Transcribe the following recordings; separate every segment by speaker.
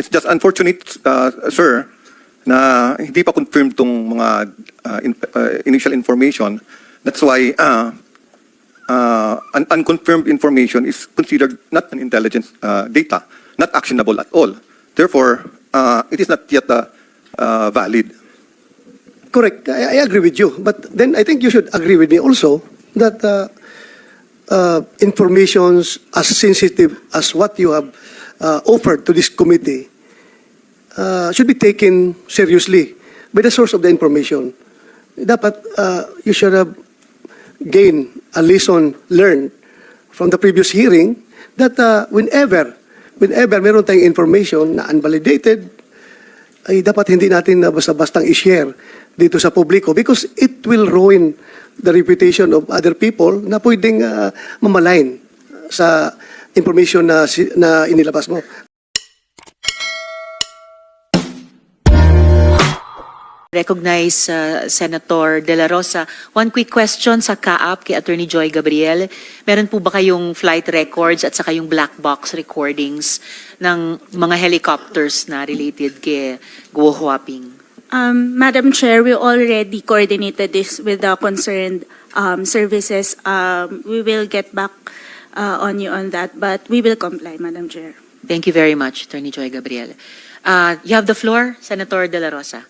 Speaker 1: It's just unfortunate, uh, sir, na hindi pa confirmed tong mga uh, in- uh, initial information. That's why uh, uh, un- unconfirmed information is considered not an intelligence uh, data, not actionable at all. Therefore, uh, it is not yet uh, uh, valid.
Speaker 2: Correct. I, I agree with you. But then I think you should agree with me also that uh, uh, informations as sensitive as what you have uh, offered to this committee uh, should be taken seriously by the source of the information. Dapat uh, you should have gained a lesson learned from the previous hearing that uh, whenever whenever meron tayong information na unvalidated ay dapat hindi natin na basta-bastang i-share dito sa publiko because it will ruin the reputation of other people na pwedeng uh, mamalain sa information na, na inilabas mo.
Speaker 3: Recognize uh, Senator De La Rosa. One quick question sa kaap kay Attorney Joy Gabriel. Meron po ba kayong flight records at saka yung black box recordings ng mga helicopters na related kay Guo Huaping?
Speaker 4: Um, Madam Chair, we already coordinated this with the concerned um, services. Um, we will get back uh, on you on that, but we will comply, Madam Chair.
Speaker 3: Thank you very much, Attorney Joy Gabriel. Uh, you have the floor, Senator De La Rosa.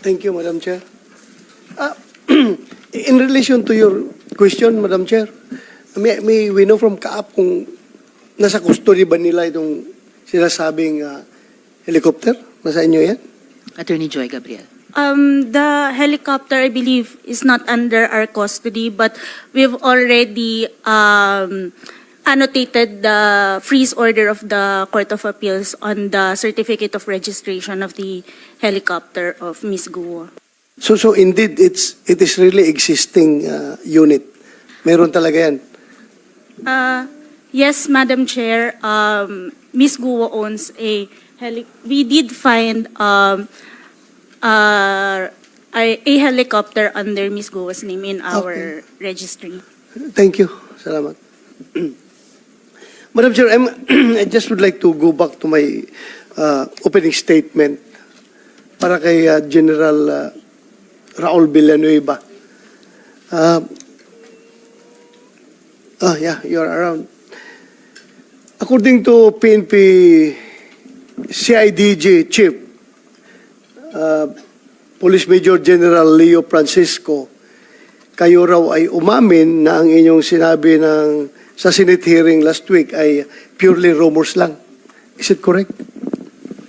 Speaker 2: Thank you, Madam Chair. Ah, in relation to your question, Madam Chair, may, may we know from Kaap kung nasa custody ba nila itong sinasabing ah, helicopter? Nasa inyo yan?
Speaker 3: Attorney Joy Gabriel.
Speaker 4: Um, the helicopter, I believe, is not under our custody, but we've already um, annotated the freeze order of the Court of Appeals on the certificate of registration of the helicopter of Ms. Guo.
Speaker 2: So, so indeed, it's, it is really existing ah, unit. Meron talaga yan.
Speaker 4: Uh, yes, Madam Chair. Um, Ms. Guo owns a heli- we did find um, uh, a, a helicopter under Ms. Guo's name in our registry.
Speaker 2: Thank you. Salamat. Madam Chair, I'm, I just would like to go back to my uh, opening statement para kay uh, General uh, Raul Villanueva. Uh, ah, yeah, you're around. According to PNP CIDG Chief, uh, Police Major General Leo Francisco, kayo raw ay umamin na ang inyong sinabi ng sa Senate hearing last week ay purely rumors lang. Is it correct?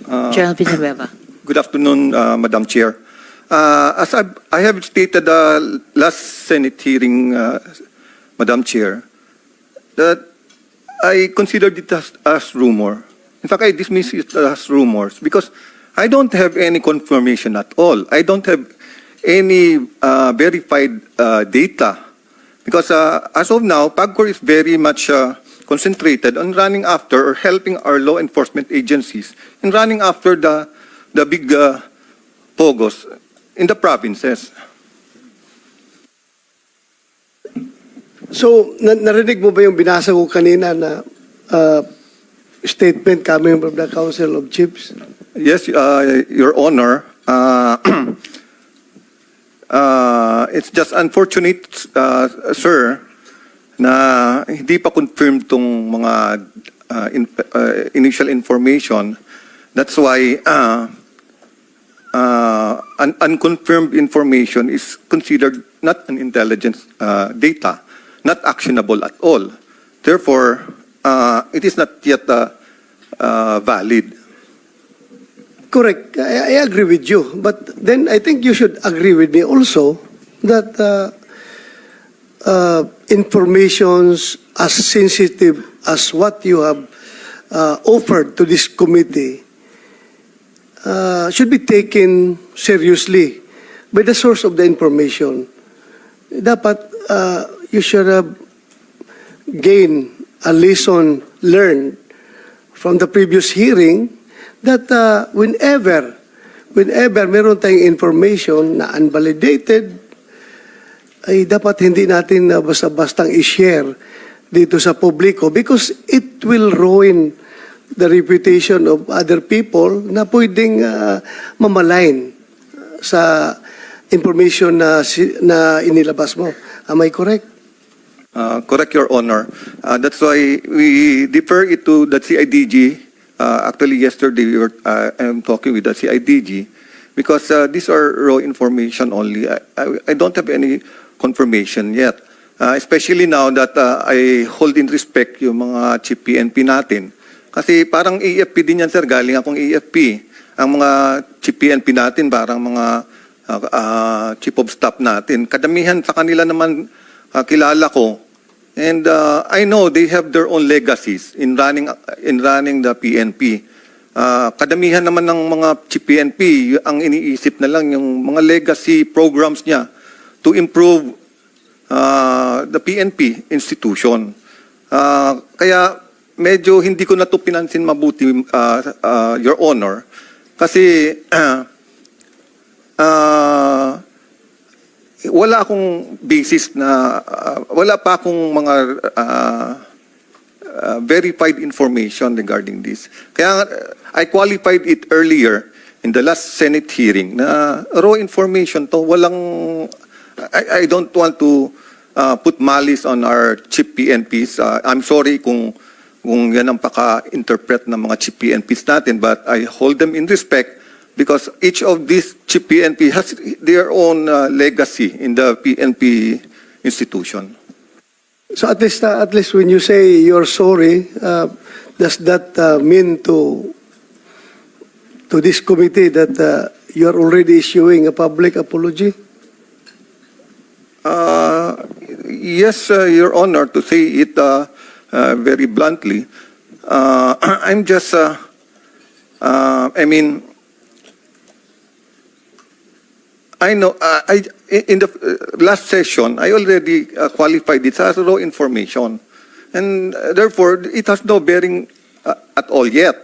Speaker 1: Uh,
Speaker 3: General Villanueva.
Speaker 1: Good afternoon, uh, Madam Chair. Uh, As I've- I have stated uh, last Senate hearing, uh, Madam Chair, that I considered it as as rumor. In fact, I dismiss it as rumors because I don't have any confirmation at all. I don't have any uh, verified uh, data because uh, as of now, PAGCOR is very much uh, concentrated on running after or helping our law enforcement agencies in running after the the big uh, pogos in the provinces.
Speaker 2: So, na- narinig mo ba yung binasa ko kanina na uh, statement coming from the Council of Chiefs?
Speaker 1: Yes, uh, Your Honor. Uh, it's just unfortunate, uh, sir, na hindi pa confirmed tong mga uh, in- uh, initial information. That's why uh, uh, un- unconfirmed information is considered not an intelligence uh, data, not actionable at all. Therefore, uh, it is not yet uh, uh, valid.
Speaker 2: Correct. I, I agree with you. But then I think you should agree with me also that uh, uh, informations as sensitive as what you have uh, offered to this committee uh, should be taken seriously by the source of the information. Dapat uh, you should have gained a lesson learned from the previous hearing that uh, whenever whenever meron tayong information na unvalidated ay dapat hindi natin na basta-bastang i-share dito sa publiko because it will ruin the reputation of other people na pwedeng uh, mamalain sa information na, na inilabas mo. Am I correct?
Speaker 1: Uh, correct, Your Honor. Uh, that's why we defer it to the CIDG. Uh, actually, yesterday we were, uh, I'm talking with the CIDG because uh, these are raw information only. I, I, I don't have any confirmation yet. Uh, especially now that uh, I hold in respect yung mga chief PNP natin. Kasi parang AFP din yan, sir. Galing akong AFP. Ang mga chief PNP natin, parang mga uh, uh, chief of staff natin. Kadamihan sa kanila naman uh, kilala ko. And uh, I know they have their own legacies in running in running the PNP. Uh, kadamihan naman ng mga PNP, ang iniisip na lang yung mga legacy programs niya to improve uh, the PNP institution. Uh, kaya medyo hindi ko na to pinansin mabuti, uh, uh, Your Honor, kasi uh, wala akong basis na, uh, wala pa akong mga uh, uh, verified information regarding this. Kaya uh, I qualified it earlier in the last Senate hearing na raw information to, walang, I, I don't want to uh, put malice on our chief PNPs. Uh, I'm sorry kung, kung yan ang paka-interpret ng mga chief PNPs natin, but I hold them in respect because each of these chief PNP has their own uh, legacy in the PNP institution.
Speaker 2: So at least, uh, at least when you say you're sorry, uh, does that uh, mean to to this committee that uh, you are already issuing a public apology?
Speaker 1: Uh, yes, uh, Your Honor, to say it uh, uh, very bluntly, uh, I'm just, uh, uh, I mean, I know, uh, I, in the uh, last session, I already uh, qualified it as raw information. And uh, therefore, it has no bearing uh, at all yet.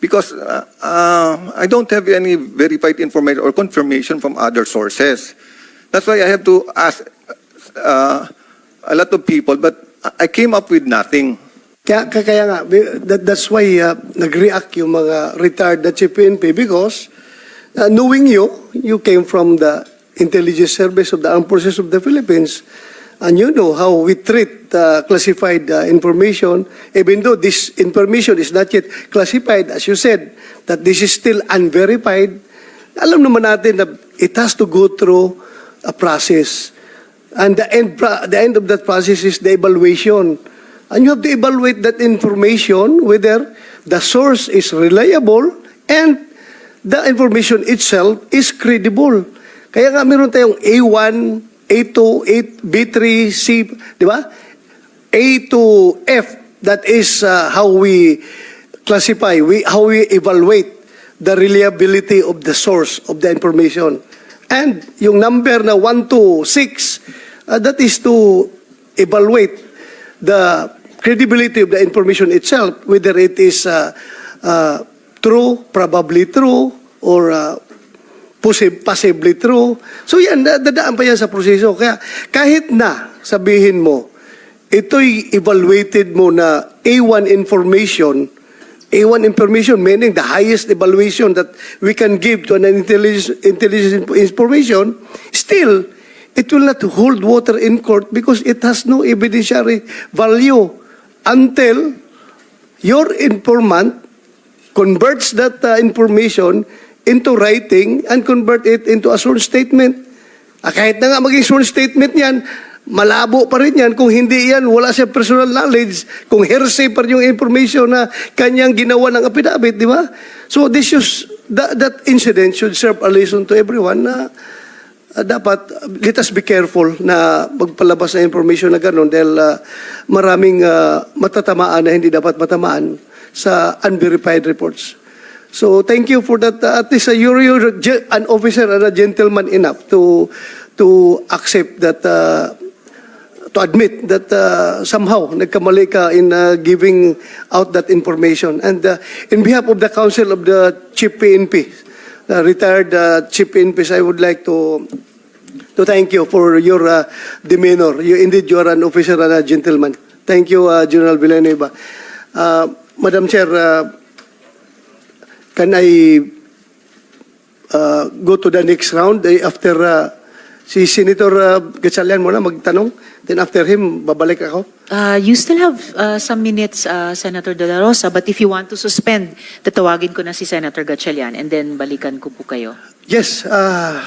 Speaker 1: Because uh, uh, I don't have any verified information or confirmation from other sources. That's why I have to ask uh, a lot of people, but I came up with nothing.
Speaker 2: Kaya, kaya nga, that, that's why uh, nag-react yung mga retired na chief because uh, knowing you, you came from the intelligence service of the armed forces of the Philippines and you know how we treat uh, classified uh, information even though this information is not yet classified as you said that this is still unverified alam naman natin na it has to go through a process and the end, the end of that process is the evaluation. And you have to evaluate that information whether the source is reliable and the information itself is credible. Kaya nga meron tayong A1, A2, A- B3, C, di ba? A to F, that is uh, how we classify, we, how we evaluate the reliability of the source of the information. And yung number na 1 to 6, uh, that is to evaluate the credibility of the information itself, whether it is uh, uh, true, probably true, or uh, possi- possibly true. So yan, da- dadaan pa yan sa proseso. Kaya kahit na sabihin mo, ito'y evaluated mo na A1 information, A1 information meaning the highest evaluation that we can give to an intelligence, intelligence information, still, it will not hold water in court because it has no evidentiary value until your informant converts that uh, information into writing and convert it into a sworn statement. Ah, kahit na nga maging sworn statement yan, malabo pa rin yan kung hindi yan, wala siya personal knowledge, kung hearsay pa rin yung information na kanyang ginawa ng affidavit, di ba? So this is, that, that incident should serve a lesson to everyone na uh, dapat, let us be careful na magpalabas na information na gano'n dahil uh, maraming uh, matatamaan na hindi dapat matamaan sa unverified reports. So thank you for that. Uh, at least uh, you're, you're an officer and a gentleman enough to to accept that, uh, to admit that uh, somehow nagkamali ka in uh, giving out that information. And uh, in behalf of the Council of the Chief PNP, uh, retired uh, Chief PNPs, I would like to to thank you for your uh, demeanor. You indeed you are an officer and a gentleman. Thank you, uh, General Villanueva. Uh, Madam Chair, uh, can I uh, go to the next round after uh, si Senator uh, Gatchalian muna magtanong? Then after him, babalik ako?
Speaker 3: Uh, you still have uh, some minutes, uh, Senator De La Rosa, but if you want to suspend, tatawagin ko na si Senator Gatchalian and then balikan ko po kayo.
Speaker 2: Yes, uh,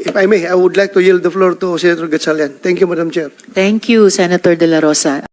Speaker 2: if I may, I would like to yield the floor to Senator Gatchalian. Thank you, Madam Chair.
Speaker 3: Thank you, Senator De La Rosa.